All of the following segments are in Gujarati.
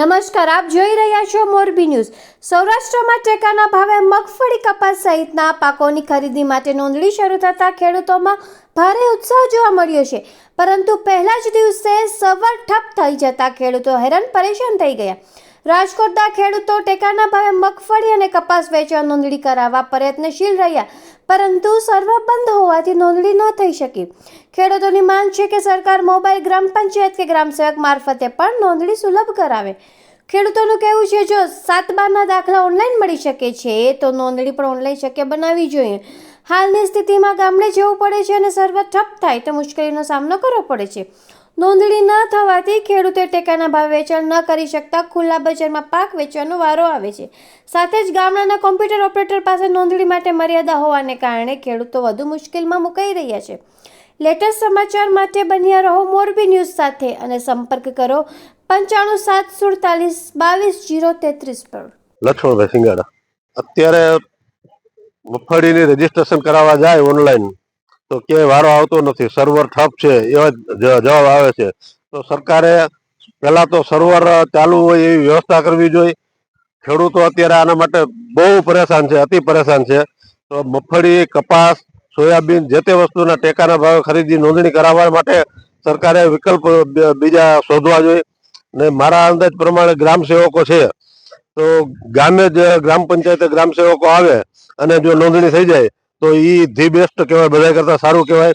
નમસ્કાર, આપ જોઈ રહ્યા છો મોરબી ન્યૂઝ. સૌરાષ્ટ્રમાં ટેકાના ભાવે મગફળી કપાસ સહિતના પાકોની ખરીદી માટે નોંધણી શરૂ થતાં ખેડૂતોમાં ભારે ઉત્સાહ જોવા મળ્યો છે. પરંતુ પહેલા જ દિવસે સવાર ઠપ થઈ જતા ખેડૂતો હેરાન પરેશાન થઈ ગયા. રાજકોટના ખેડૂતો ટેકાના ભાવે મગફળી અને કપાસ વેચવા નોંધણી કરાવવા પ્રયત્નશીલ રહ્યા, પરંતુ સર્વર બંધ હોવાથી નોંધણી ન થઈ શકી. ખેડૂતોની માંગ છે કે સરકાર મોબાઈલ, ગ્રામ પંચાયત કે ગ્રામ સેવક મારફતે પણ નોંધણી સુલભ કરાવે. ખેડૂતોનું કહેવું છે, જો સાત બારના દાખલા ઓનલાઈન મળી શકે છે, તો નોંધણી પણ ઓનલાઈન શક્ય બનાવવી જોઈએ. હાલની સ્થિતિમાં ગામડે જવું પડે છે અને સર્વર ઠપ થાય તો મુશ્કેલીનો સામનો કરવો પડે છે. નોંધણી ન થવાથી ખેડૂતે ટેકાના ભાવે વેચાણ ન કરી શકતા ખુલ્લા બજારમાં પાક વેચવાનો વારો આવે છે. સાથે જ ગામડાના કોમ્પ્યુટર ઓપરેટર પાસે નોંધણી માટે મર્યાદા હોવાને કારણે ખેડૂતો વધુ મુશ્કેલમાં મુકાઈ રહ્યા છે. લેટેસ્ટ સમાચાર માટે બન્યા રહો મોરબી ન્યૂઝ સાથે અને સંપર્ક કરો પંચાણું સાત સુડતાલીસ બાવીસ જીરો તેત્રીસ પર. લક્ષ્મણભાઈ સિંગાડા, અત્યારે મગફળીની રજીસ્ટ્રેશન કરાવવા જાય ઓનલાઈન તો ક્યાંય વારો આવતો નથી. સર્વર ઠપ છે, એવા જવાબ આવે છે. તો સરકારે પહેલા તો સર્વર ચાલુ હોય એવી વ્યવસ્થા કરવી જોઈએ. ખેડૂતો અત્યારે આના માટે બહુ પરેશાન છે, અતિ પરેશાન છે. તો મગફળી, કપાસ, સોયાબીન જે તે વસ્તુના ટેકાના ભાવે ખરીદી નોંધણી કરાવવા માટે સરકારે વિકલ્પ બીજા શોધવા જોઈએ. ને મારા અંદાજ પ્રમાણે ગ્રામ સેવકો છે. તો ગામે જ ગ્રામ પંચાયતે ગ્રામ સેવકો આવે અને જો નોંધણી થઈ જાય તો ઈ ધી બેસ્ટ કહેવાય બધા કરતા સારું કહેવાય.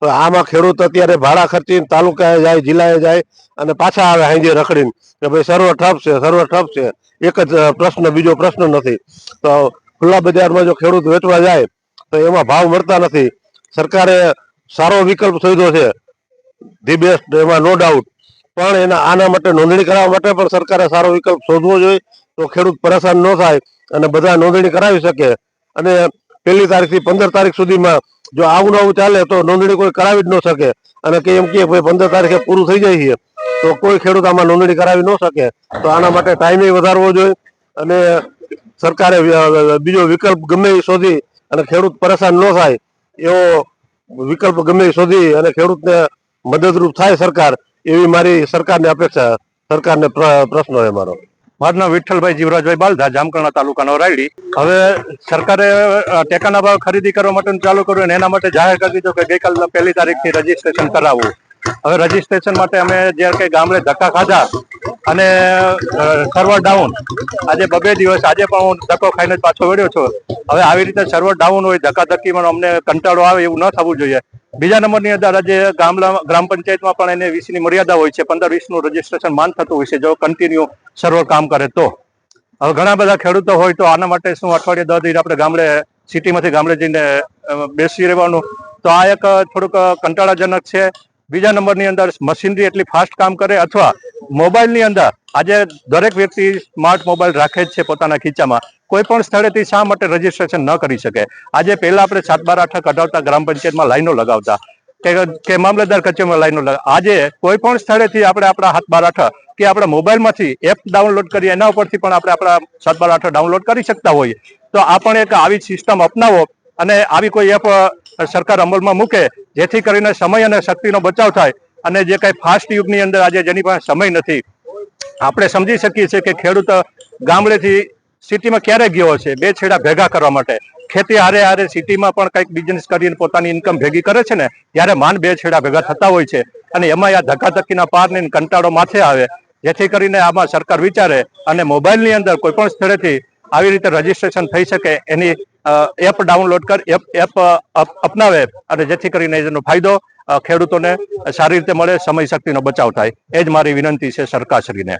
તો આમાં ખેડૂત અત્યારે ભાડા ખર્ચીને તાલુકાએ જાય, જિલ્લાએ જાય અને પાછા આવે હાંજે રખડીને કે ભાઈ સર્વર ઠપ છે, સર્વ ઠપ છે. એક જ પ્રશ્ન, બીજો પ્રશ્ન નથી. તો ખુલ્લા બજારમાં જો ખેડૂત વેચવા જાય, તો એમાં ભાવ મળતા નથી. સરકારે સારો વિકલ્પ શોધ્યો છે. ધી બેસ્ટ એમાં નો ડાઉટ પણ એના, આના માટે નોંધણી કરાવવા માટે પણ સરકારે સારો વિકલ્પ શોધવો જોઈએ. તો ખેડૂત પરેશાન ન થાય અને બધા નોંધણી કરાવી શકે. અને પહેલી તારીખથી પંદર તારીખ સુધીમાં જો આવું નવું ચાલે તો નોંધણી કોઈ કરાવી જ ન શકે. અને કે એમ કે ભાઈ, પંદર તારીખે પૂરું થઈ જાય છે. તો કોઈ ખેડૂત આમાં નોંધણી કરાવી ન શકે. તો આના માટે ટાઈમે વધારવો જોઈએ અને સરકારે બીજો વિકલ્પ ગમે એ શોધી અને ખેડૂત પરેશાન ન થાય એવો વિકલ્પ ગમે એ શોધી અને ખેડૂતને મદદરૂપ થાય સરકાર, એવી મારી સરકારને અપેક્ષા. સરકારને પ્ર- પ્રશ્ન છે મારો. મારું વિઠ્ઠલભાઈ જીવરાજભાઈ બાલધા, જામકરણા તાલુકાનો રાયડી. હવે સરકારે ટેકાના ભાવ ખરીદી કરવા માટે ચાલુ કર્યું અને એના માટે જાહેર કરી દીધું કે ગઈકાલ પહેલી તારીખથી રજીસ્ટ્રેશન કરાવવું. હવે રજીસ્ટ્રેશન માટે અમે જ્યારે કે ગામડે ધક્કા ખાધા અને સર્વર ડાઉન આજે બબે દિવસ, આજે પણ હું ધક્કો ખાઈને પાછો વળ્યો છું. હવે આવી રીતે સર્વર ડાઉન હોય ધક્કા ધક્કીમાં અમને કંટાળો આવે એવું ન થવું જોઈએ. બીજા નંબરની અંદર આજે ગામડા ગ્રામ પંચાયતમાં પણ એને વીસની મર્યાદા હોય છે, પંદર વીસનું રજીસ્ટ્રેશન માન થતું હોય છે, જો કન્ટિન્યુ સર્વર કામ કરે તો. હવે ઘણા બધા ખેડૂતો હોય તો આના માટે શું અઠવાડિયે દર દિન આપણે ગામડે, સિટીમાંથી ગામડે જઈને બેસી રહેવાનું. તો આ એક થોડુંક કંટાળાજનક છે. બીજા નંબરની અંદર મશીનરી એટલી ફાસ્ટ કામ કરે અથવા મોબાઈલની અંદર આજે દરેક વ્યક્તિ સ્માર્ટ મોબાઈલ રાખે જ છે પોતાના ખીચામાં. કોઈ પણ સ્થળેથી શા માટે રજીસ્ટ્રેશન ન કરી શકે? આજે પહેલા આપણે સાત બાર આઠ કઢાવતા ગ્રામ પંચાયતમાં લાઈનો લગાવતા. કે મામલતદાર કચેરીમાં લાઈનો આજે કોઈ પણ સ્થળેથી આપણે આપણા હાથ બાર આઠ કે આપણા મોબાઈલમાંથી એપ ડાઉનલોડ કરી એના ઉપરથી પણ આપણે આપણા સાત બાર આઠ ડાઉનલોડ કરી શકતા હોઈએ. તો આ પણ એક આવી સિસ્ટમ અપનાવો અને આવી કોઈ એપ સરકાર અમલમાં મૂકે, જેથી કરીને સમય અને શક્તિનો બચાવ થાય. અને જે કઈ ફાસ્ટ યુગની અંદર આજે જેની પાસે સમય નથી, આપણે સમજી શકીએ છીએ કે ખેડૂત ગામડેથી સિટીમાં ક્યારે ગયો છે બે છેડા ભેગા કરવા માટે. ખેતી હારે હારે સિટીમાં પણ કંઈક બિઝનેસ કરીને પોતાની ઇન્કમ ભેગી કરે છે ને, ત્યારે માન બે છેડા ભેગા થતા હોય છે. અને એમાં આ ધક્કાધક્કીના પાર ને કંટાળો માથે આવે. જેથી કરીને આમાં સરકાર વિચારે અને મોબાઈલની અંદર કોઈ પણ સ્થળેથી આવી રીતે રજીસ્ટ્રેશન થઈ શકે એની એપ ડાઉનલોડ કર એપ એપ અપનાવે અને જેથી કરીને એનો ફાયદો ખેડૂતોને સારી રીતે મળે સમય શક્તિનો બચાવ થાય. એ જ મારી વિનંતી છે સરકારશ્રીને.